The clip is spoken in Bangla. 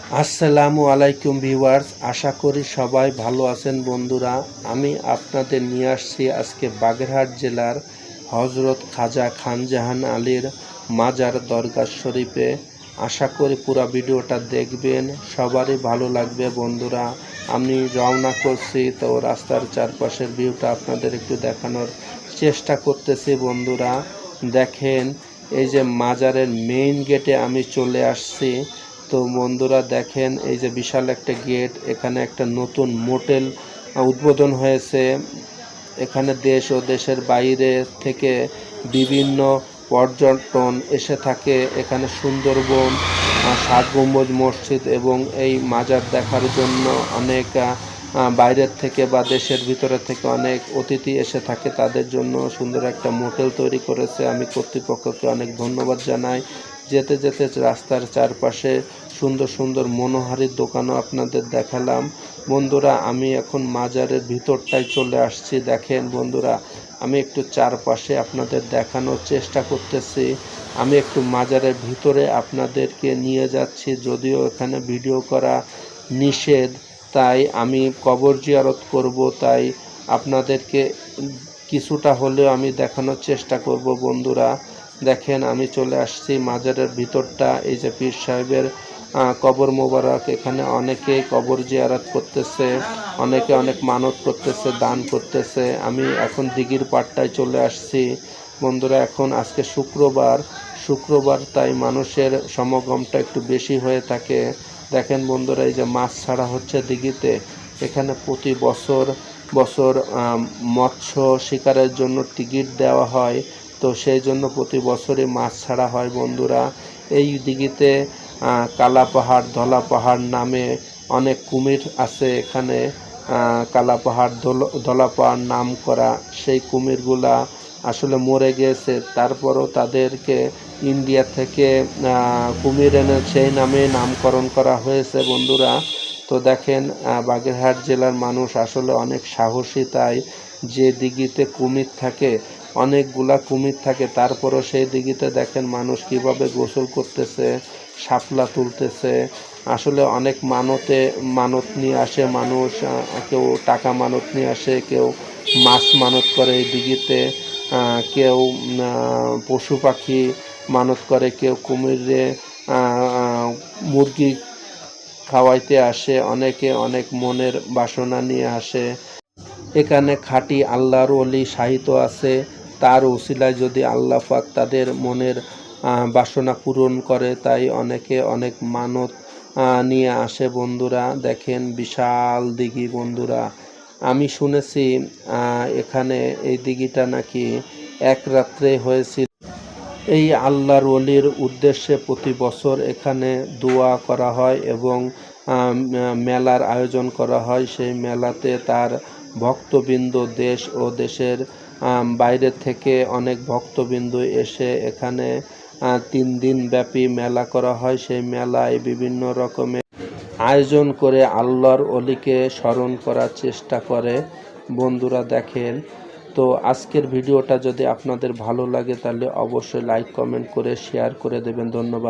আসসালামু আলাইকুম ভিউয়ার্স, আশা করি সবাই ভালো আছেন বন্ধুরা। আমি আপনাদের নিয়ে আসছি আজকে বাগেরহাট জেলার হজরত খাজা খানজাহান আলীর মাজার দরগা শরীফে। আশা করি পুরো ভিডিওটা দেখবেন, সবারই ভালো লাগবে বন্ধুরা। আমি রওনা করছি তো রাস্তার চারপাশের ভিউটা আপনাদের একটু দেখানোর চেষ্টা করতেছি বন্ধুরা। দেখেন, এই যে মাজারের মেইন গেটে আমি চলে আসছি। তো বন্ধুরা দেখেন, এই যে বিশাল একটা গেট, এখানে একটা নতুন মোটেল উদ্বোধন হয়েছে। এখানে দেশ ও দেশের বাইরে থেকে বিভিন্ন পর্যটন এসে থাকে। এখানে সুন্দরবন ষাট গম্বুজ মসজিদ এবং এই মাজার দেখার জন্য অনেক বাইরের থেকে বা দেশের ভিতরে থেকে অনেক অতিথি এসে থাকে। তাদের জন্য সুন্দর একটা মোটেল তৈরি করেছে। আমি কর্তৃপক্ষকে অনেক ধন্যবাদ জানাই। যেতে যেতে রাস্তার চারপাশে সুন্দর সুন্দর মনোহারির দোকানও আপনাদের দেখালাম। বন্ধুরা, আমি এখন মাজারের ভিতরটায় চলে আসছি। দেখেন বন্ধুরা, আমি একটু চারপাশে আপনাদের দেখানোর চেষ্টা করতেছি। আমি একটু মাজারের ভিতরে আপনাদেরকে নিয়ে যাচ্ছি, যদিও এখানে ভিডিও করা নিষেধ। তাই আমি কবর জিয়ারত করব, তাই আপনাদেরকে কিছুটা হলেও আমি দেখানোর চেষ্টা করব বন্ধুরা। দেখেন, আমি চলে আসছি মাজারের ভিতরটা। এই যে পীর সাহেবের কবর মোবারক, এখানে অনেকে কবর জিয়ারত করতেছে, অনেকে অনেক মানত করতেছে, দান করতেছে। আমি এখন দিঘির পাড়টায় চলে আসছি। বন্ধুরা, এখন আজকে শুক্রবার। শুক্রবার তাই মানুষের সমাগমটা একটু বেশি হয়ে থাকে। দেখেন বন্ধুরা, এই যে মাছ ছাড়া হচ্ছে দিঘিতে। এখানে প্রতি বছর বছর মৎস্য শিকারের জন্য টিকিট দেওয়া হয়। তো সেই জন্য প্রতি বছরই মাছ ছাড়া হয় বন্ধুরা। এই দিঘিতে কালা পাহাড়, ধলা পাহাড় নামে অনেক কুমির আছে এখানে। কালা পাহাড়, ধল- ধলা পাহাড় নাম করা সেই কুমিরগুলা আসলে মরে গেছে তারপরও তাদেরকে ইন্ডিয়া থেকে কুমির এনে সেই নামে নামকরণ করা হয়েছে বন্ধুরা। তো দেখেন বাগেরহাট জেলার মানুষ আসলে অনেক সাহসী, তাই যে দিঘিতে কুমির থাকে অনেকগুলা কুমির থাকে, তারপরও সেই দিঘিতে দেখেন মানুষ কীভাবে গোসল করতেছে, শাপলা তুলতেছে। আসলে অনেক মানতে, মানত নিয়ে আসে মানুষ কেউ টাকা মানত নিয়ে আসে, কেউ মাছ মানত করে এই দিঘিতে কেউ পশু পাখি মানত করে, কেউ কুমিরে মুরগি খাওয়াইতে আসে, অনেকে অনেক মনের বাসনা নিয়ে আসে। এখানে খাঁটি আল্লাহর অলি সাহিত্য আছে তার ওসিলায় যদি আল্লাহ পাক তাদের মনের বাসনা পূরণ করে, তাই অনেকে অনেক মানত নিয়ে আসে। বন্ধুরা, দেখেন বিশাল দিঘি বন্ধুরা। আমি শুনেছি এখানে এই দিঘিটা নাকি এক রাত্রে হয়েছিল এই আল্লাহর ওলির উদ্দেশ্যে প্রতি বছর এখানে দোয়া করা হয় এবং মেলার আয়োজন করা হয়। সেই মেলাতে তার ভক্তবৃন্দ দেশ ও দেশের বাইরে থেকে অনেক ভক্তবৃন্দ এসে এখানে তিন দিন ব্যাপী মেলা করা হয়। সেই মেলায় বিভিন্ন রকমের আয়োজন করে আল্লাহর অলিকে স্মরণ করার চেষ্টা করে। বন্ধুরা দেখেন, তো আজকের ভিডিওটা যদি আপনাদের ভালো লাগে তাহলে অবশ্যই লাইক কমেন্ট করে শেয়ার করে দেবেন। ধন্যবাদ।